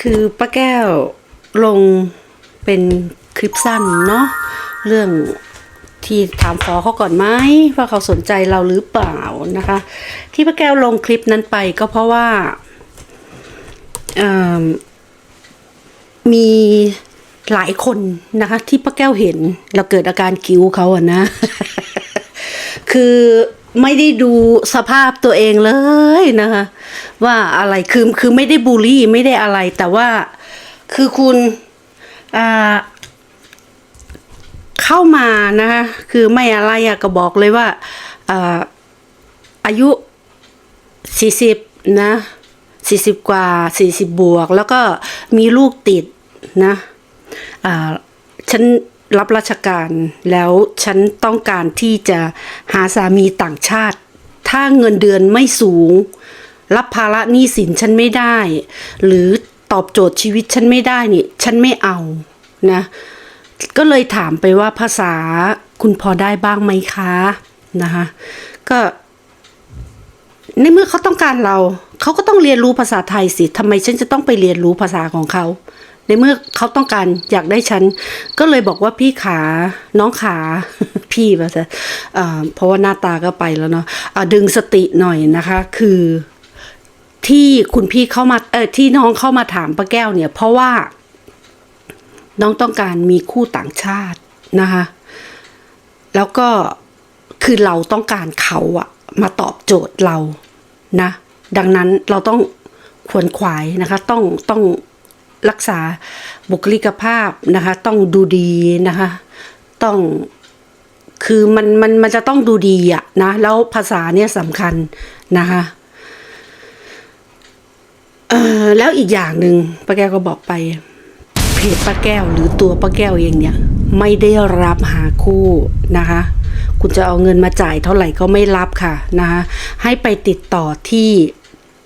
คือป้าแก้วลงเป็นคลิปสั้นเนาะเรื่องที่ถามฟอเขาก่อนไหมว่าเขาสนใจเราหรือเปล่านะคะ ที่ป้าแก้วลงคลิปนั้นไปก็เพราะว่ามมีหลายคนนะคะ ที่ป้าแก้วเห็นเราเกิดอาการกิ้วเขาอะนะ คือ ไม่ได้ดูสภาพตัวเองเลยนะคะ ว่าอะไรคือคือไม่ได้บูลลี่ไม่ได้อะไร แต่ว่าคือคุณอ่าเข้ามานะคะคือไม่อะไรอะก็บอกเลยว่าอายุสี่สิบนะสี่สิบกว่าสี่สิบบวก แล้วก็มีลูกติดนะฉัน รับราชการแล้วฉันต้องการที่จะหาสามีต่างชาติ ถ้าเงินเดือนไม่สูง รับภาระหนี้สินฉันไม่ได้ หรือตอบโจทย์ชีวิตฉันไม่ได้นี่ฉันไม่เอานะก็เลยถามไปว่าภาษาคุณพอได้บ้างไหมคะนะคะก็ในเมื่อเขาต้องการเรา เขาก็ต้องเรียนรู้ภาษาไทยสิทำไมฉันจะต้องไปเรียนรู้ภาษาของเขา ในเมื่อเขาต้องการอยากได้ฉัน ก็เลยบอกว่าพี่ขาน้องขาพี่มาซะเพราะว่าหน้าตาก็ไปแล้วเนาะะดึงสติหน่อยนะคะ คือที่คุณพี่เข้ามาเออที่น้องเข้ามาถามป้าแก้วเนี่ย เพราะว่าน้องต้องการมีคู่ต่างชาตินะคะ แล้วก็คือเราต้องการเขาอะมาตอบโจทย์เรานะ ดังนั้นเราต้องขวนขวายนะคะ ต้องต้อง รักษาบุคลิกภาพนะคะ ต้องดูดีนะคะ ต้องคือมันมันมันจะต้องดูดีอะนะ แล้วภาษาเนี่ยสำคัญนะคะเออแล้วอีกอย่างหนึ่งป้าแก้วก็บอกไป เพจป้าแก้วหรือตัวป้าแก้วเองเนี่ย ไม่ได้รับหาคู่นะคะ คุณจะเอาเงินมาจ่ายเท่าไหร่ก็ไม่รับค่ะนะคะให้ไปติดต่อที่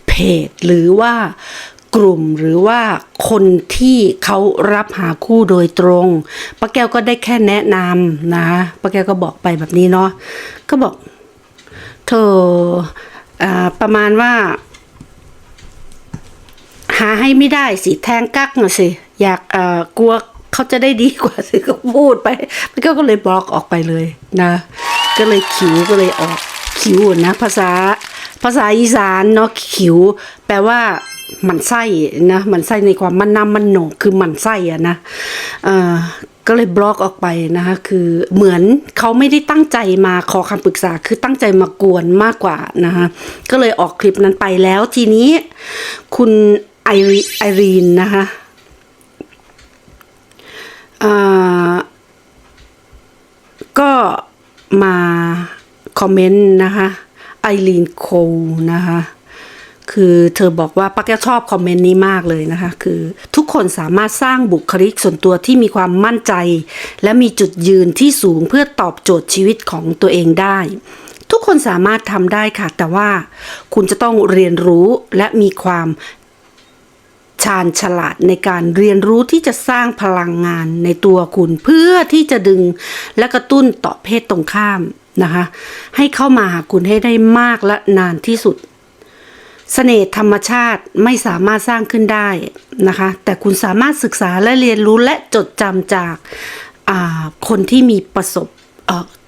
เพจหรือว่า กลุ่มหรือว่าคนที่เขารับหาคู่โดยตรงป้าแก้วก็ได้แค่แนะนำนะป้าแก้วก็บอกไปแบบนี้เนาะก็บอก เธออประมาณว่า หาให้ไม่ได้สิแทงกักน่ะสิ อยากกลัวเขาจะได้ดีกว่าสิก็พูดไปมันก็ก็เลยบล็อกออกไปเลยนะ ก็เลยขิวก็เลยออกขิวนะ ภาษาภาษาอีสานเนาะขิว แปลว่า มันไส้นะมันไส้ในความมันน้ำมันโหนกคือมันไส้อะนะเอ่อก็เลยบล็อกออกไปนะคะคือเหมือนเขาไม่ได้ตั้งใจมาขอคำปรึกษาคือตั้งใจมากวนมากกว่านะคะก็เลยออกคลิปนั้นไปแล้วทีนี้คุณไอรีไอรีนนะคะอ่าก็มาคอมเมนต์นะคะไอรีนโคนะคะ คือเธอบอกว่าป้าแก้วชอบคอมเมนต์นี้มากเลยนะคะ คือทุกคนสามารถสร้างบุคลิกส่วนตัวที่มีความมั่นใจ และมีจุดยืนที่สูงเพื่อตอบโจทย์ชีวิตของตัวเองได้ ทุกคนสามารถทำได้ค่ะ แต่ว่าคุณจะต้องเรียนรู้และมีความชาญฉลาดในการเรียนรู้ที่จะสร้างพลังงานในตัวคุณ เพื่อที่จะดึงและกระตุ้นต่อเพศตรงข้ามนะคะ ให้เข้ามาหาคุณให้ได้มากและนานที่สุด สน่ห์ธรรมชาติไม่สามารถสร้างขึ้นได้นะคะ แต่คุณสามารถศึกษาและเรียนรู้และจดจำจากาคนที่มีประสบ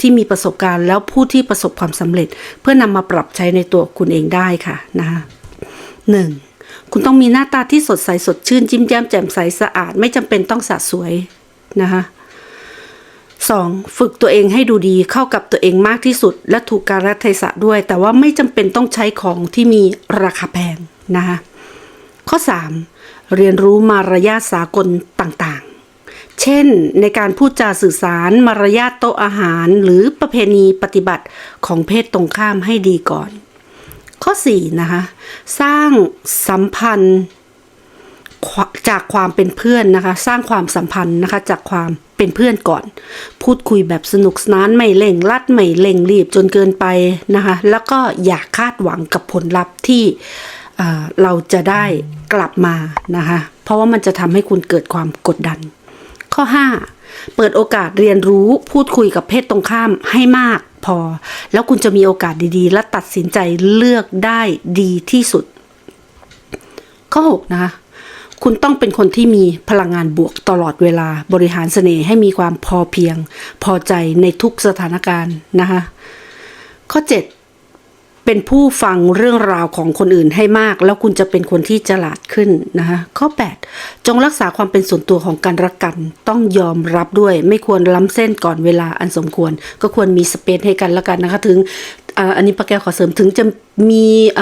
ที่มีประสบการณ์ แล้วผู้ที่ประสบความสำเร็จ เพื่อนำมาปรับใช้ในตัวคุณเองได้ค่ะนะคะหนึ่งคุณต้องมีหน้าตาที่สดใสสดชื่นจิ้มแย้มแจ่มใสสะอาด ไม่จำเป็นต้องสะสวยนะคะ สองฝึกตัวเองให้ดูดีเข้ากับตัวเองมากที่สุด และถูกการรัเทศะด้วย แต่ว่าไม่จำเป็นต้องใช้ของที่มีราคาแพงนะคะข้อ 3. เรียนรู้มารยาทสากลต่างๆ เช่น ในการพูดจาสื่อสารมารยาทโต๊ะอาหาร หรือประเพณีปฏิบัติของเพศตรงข้ามให้ดีก่อน ข้อ 4. นะคะสร้างสัมพันธ์จากความเป็นเพื่อนนะคะ สร้างความสัมพันธ์นะคะจากความเป็นเพื่อนก่อน พูดคุยแบบสนุกสนานไม่เร่งรัดไม่เร่งรีบจนเกินไปนะคะ แล้วก็อย่าคาดหวังกับผลลัพธ์ที่เอ่อเราจะได้กลับมานะคะ เพราะว่ามันจะทำให้คุณเกิดความกดดัน ข้อ 5 เปิดโอกาสเรียนรู้พูดคุยกับเพศตรงข้ามให้มากพอ แล้วคุณจะมีโอกาสดีๆ และตัดสินใจเลือกได้ดีที่สุด ข้อ 6 นะคะ คุณต้องเป็นคนที่มีพลังงานบวกตลอดเวลาบริหารเสน่ห์ให้มีความพอเพียง พอใจในทุกสถานการณ์นะคะข้อ 7 เป็นผู้ฟังเรื่องราวของคนอื่นให้มาก แล้วคุณจะเป็นคนที่ฉลาดขึ้นนะคะข้อ 8 จงรักษาความเป็นส่วนตัวของการรักกันต้องยอมรับด้วย ไม่ควรล้ำเส้นก่อนเวลาอันสมควร ก็ควรมีสเปซให้กันและกันนะคะถึงอันนี้ป้าแก้วขอเสริมถึงจะมีอ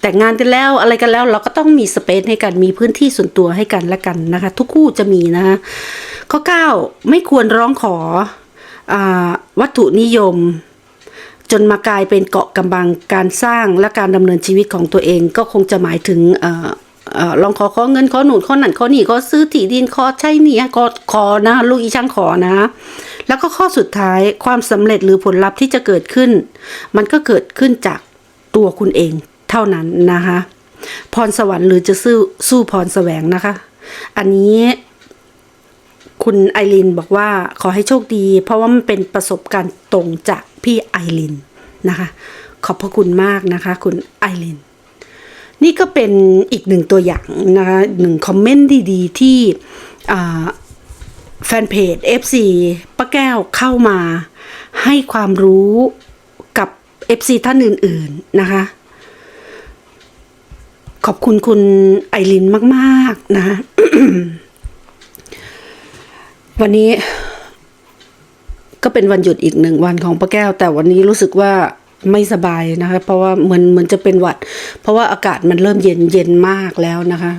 แต่งงานกันแล้วอะไรกันแล้วเราก็ต้องมีสเปซให้กันมีพื้นที่ส่วนตัวให้กันและกันนะคะ ทุกคู่จะมีนะคะข้อ 9 ไม่ควรร้องขออวัตถุนิยม จนมากลายเป็นเกาะกำบังการสร้างและการดำเนินชีวิตของตัวเองก็คงจะหมายถึงออลองขอขอเงินขอหนุนขอหนันขอหนีขอซื้อที่ดินขอใช้หนี่ขอขอนะ ลูกอีช่างขอนะ แล้วก็ข้อสุดท้ายความสำเร็จหรือผลลัพธ์ที่จะเกิดขึ้น มันก็เกิดขึ้นจากตัวคุณเอง เท่านั้นนะคะ พรสวรรค์หรือจะสู้สู้พรแสวงนะคะ อันนี้คุณไอรินบอกว่าขอให้โชคดี เพราะว่ามันเป็นประสบการณ์ตรงจากพี่ไอรินนะคะ ขอบพระคุณมากนะคะ คุณไอรินนี่ก็เป็นอีกหนึ่งตัวอย่างนะคะหนึ่งคอมเมนต์ดีๆ ที่แฟนเพจ FC ป้าแก้วเข้ามาให้ความรู้กับ FC ท่านอื่น ๆ นะคะ ขอบคุณคุณไอรินมาก ๆนะคะวันนี้ ก็เป็นวันหยุดอีกหนึ่งวันของป้าแก้ว แต่วันนี้รู้สึกว่าไม่สบายนะคะ เพราะว่าเหมือนเหมือนจะเป็นหวัด เพราะว่าอากาศมันเริ่มเย็นเย็นมากแล้วนะคะ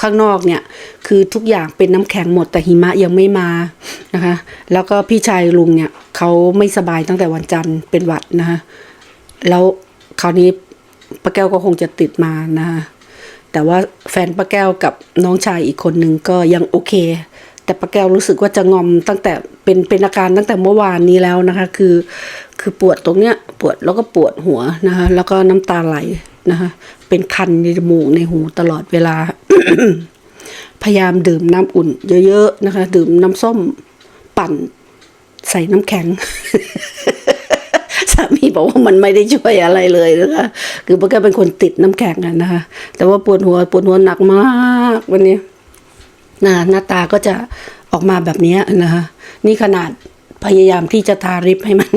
ข้างนอกเนี่ย คือทุกอย่างเป็นน้ำแข็งหมด แต่หิมะยังไม่มานะคะ แล้วก็พี่ชายลุงเนี่ยเขาไม่สบายตั้งแต่วันจันทร์เป็นหวัดนะคะแล้วคราวนี้ป้าแก้วก็คงจะติดมานะคะ แต่ว่าแฟนป้าแก้วกับน้องชายอีกคนนึงก็ยังโอเค แต่ป้าแก้วรู้สึกว่าจะงอมตั้งแต่เป็นเป็นอาการตั้งแต่เมื่อวานนี้แล้วนะคะ คือคือปวดตรงเนี้ยปวดแล้วก็ปวดหัวนะคะแล้วก็น้ำตาไหลนะคะเป็นคันในจมูกในหูตลอดเวลา พยายามดื่มน้ำอุ่น เยอะๆนะคะ ดื่มน้ำส้มปั่นใส่น้ำแข็ง สามีบอกว่ามันไม่ได้ช่วยอะไรเลยนะคะคือป้าแก้วเป็นคนติดน้ำแข็งอะนะคะ แต่ว่าปวดหัวปวดหัวหนักมากวันนี้นะหน้าตาก็จะออกมาแบบนี้นะคะนี่ขนาดพยายามที่จะทาริปให้มัน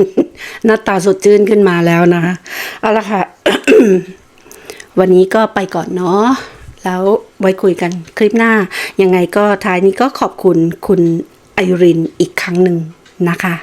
หน้าตาสดชื่นขึ้นมาแล้วนะคะเอาละค่ะ วันนี้ก็ไปก่อนเนาะแล้วไว้คุยกันคลิปหน้า ยังไงก็ท้ายนี้ก็ขอบคุณคุณไอรินอีกครั้งหนึ่งนะคะ